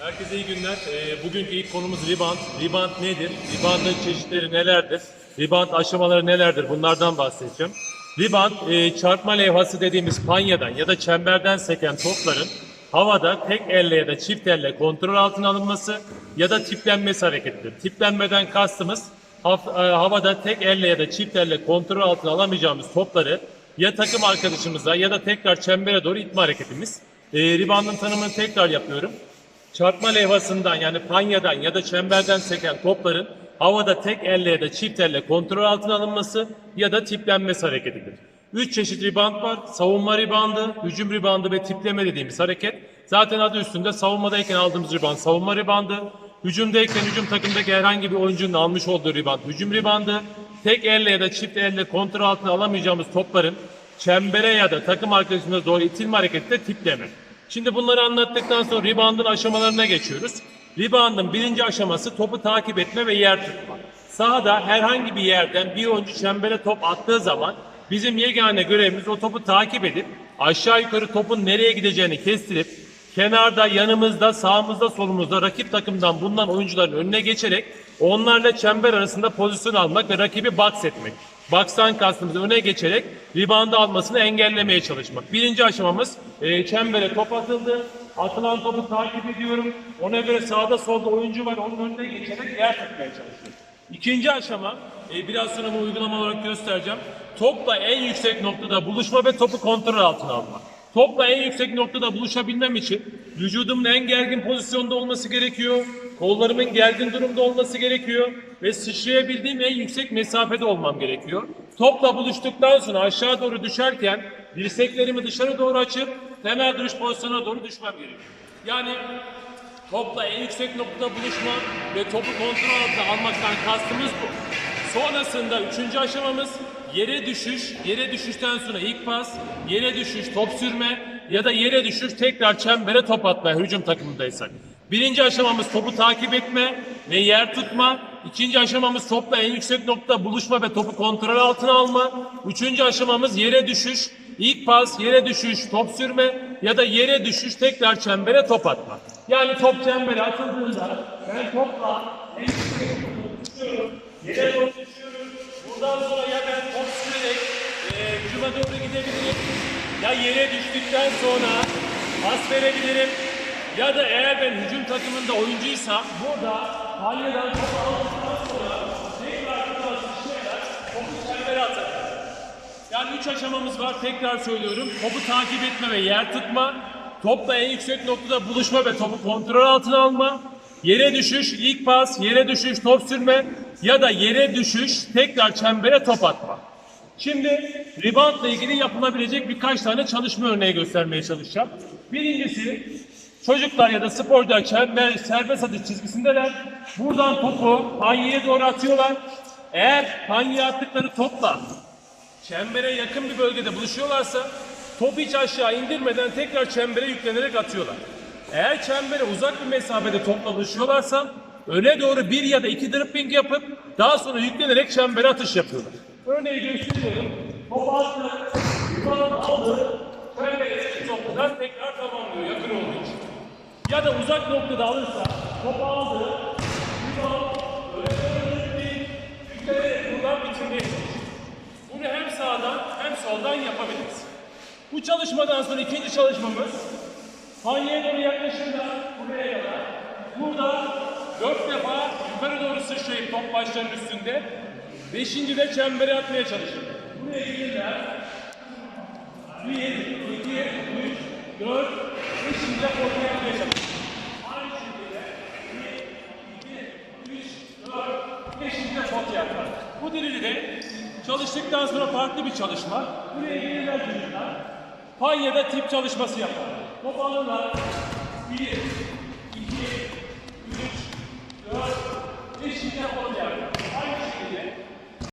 Herkese iyi günler. Ee, bugünkü ilk konumuz rebound. Rebound nedir? Rebound'ın çeşitleri nelerdir? Rebound aşamaları nelerdir? Bunlardan bahsedeceğim. Rebound, e, çarpma levhası dediğimiz panyadan ya da çemberden seken topların havada tek elle ya da çift elle kontrol altına alınması ya da tiplenmesi hareketidir. Tiplenmeden kastımız e, havada tek elle ya da çift elle kontrol altına alamayacağımız topları ya takım arkadaşımıza ya da tekrar çembere doğru itme hareketimiz. E, rebound'ın tanımını tekrar yapıyorum. Çarpma levhasından yani panyadan ya da çemberden seken topların havada tek elle ya da çift elle kontrol altına alınması ya da tiplenmesi hareketidir. Üç çeşit rebound var. Savunma reboundı, hücum reboundı ve tipleme dediğimiz hareket. Zaten adı üstünde savunmadayken aldığımız rebound savunma reboundı. Hücumdayken hücum takımdaki herhangi bir oyuncunun almış olduğu rebound hücum reboundı. Tek elle ya da çift elle kontrol altına alamayacağımız topların çembere ya da takım arkadaşımıza doğru itilme hareketi de tipleme. Şimdi bunları anlattıktan sonra rebound'ın aşamalarına geçiyoruz. Rebound'ın birinci aşaması topu takip etme ve yer tutma. Sahada herhangi bir yerden bir oyuncu çembere top attığı zaman bizim yegane görevimiz o topu takip edip aşağı yukarı topun nereye gideceğini kestirip kenarda, yanımızda, sağımızda, solumuzda rakip takımdan bulunan oyuncuların önüne geçerek onlarla çember arasında pozisyon almak ve rakibi box etmek. Box'tan kastımız öne geçerek reboundu almasını engellemeye çalışmak. Birinci aşamamız e, çembere top atıldı. Atılan topu takip ediyorum. Ona göre sağda solda oyuncu var. Onun önüne geçerek yer tutmaya çalışıyorum. İkinci aşama, e, biraz sonra bu uygulama olarak göstereceğim. Topla en yüksek noktada buluşma ve topu kontrol altına alma. Topla en yüksek noktada buluşabilmem için vücudumun en gergin pozisyonda olması gerekiyor. Kollarımın gergin durumda olması gerekiyor. Ve sıçrayabildiğim en yüksek mesafede olmam gerekiyor. Topla buluştuktan sonra aşağı doğru düşerken dirseklerimi dışarı doğru açıp temel duruş pozisyonuna doğru düşmem gerekiyor. Yani Topla en yüksek noktada buluşma ve topu kontrol altına almaktan kastımız bu. Sonrasında üçüncü aşamamız yere düşüş, yere düşüşten sonra ilk pas, yere düşüş, top sürme ya da yere düşüş tekrar çembere top atma hücum takımındaysak. Birinci aşamamız topu takip etme ve yer tutma. İkinci aşamamız topla en yüksek noktada buluşma ve topu kontrol altına alma. Üçüncü aşamamız yere düşüş, ilk pas, yere düşüş, top sürme ya da yere düşüş tekrar çembere top atma. Yani top çembere atıldığında ben topla en yüksek ya yere düştükten sonra pas verebilirim ya da eğer ben hücum takımında oyuncuysam burada palyadan topu aldıktan sonra tekrar topa sıçrayarak topu çembere atarım. Yani üç aşamamız var. Tekrar söylüyorum. Topu takip etme ve yer tutma. Topla en yüksek noktada buluşma ve topu kontrol altına alma. Yere düşüş, ilk pas, yere düşüş, top sürme ya da yere düşüş, tekrar çembere top atma. Şimdi reboundla ilgili yapılabilecek birkaç tane çalışma örneği göstermeye çalışacağım. Birincisi çocuklar ya da sporcular çember serbest atış çizgisindeler. Buradan topu panyeye doğru atıyorlar. Eğer panyeye attıkları topla çembere yakın bir bölgede buluşuyorlarsa topu hiç aşağı indirmeden tekrar çembere yüklenerek atıyorlar. Eğer çembere uzak bir mesafede topla buluşuyorlarsa öne doğru bir ya da iki dribbling yapıp daha sonra yüklenerek çembere atış yapıyorlar. Örneği gösteriyorum. Topu attı, yukarıdan aldı, çembere noktadan tekrar tamamlıyor yakın olduğu için. Ya da uzak noktada alırsa topu aldı, çalışıyor. Bunu hem sağdan hem soldan yapabiliriz. Bu çalışmadan sonra ikinci çalışmamız Hanyeye doğru yaklaşırlar buraya kadar. Burada dört defa yukarı doğru sıçrayıp top başlarının üstünde. Beşinci de çembere atmaya çalışır. Buraya gelirler. Bir, iki, üç, dört, beşinci de ortaya atmaya çalışır. Aynı şekilde bir, iki, üç, dört, beşinci de pot yapar. Bu dirili de çalıştıktan sonra farklı bir çalışma. Buraya gelirler çocuklar. Panya'da tip çalışması yapar. Top alırlar. 1, 2, 3, 4, 5 tane pot yapar.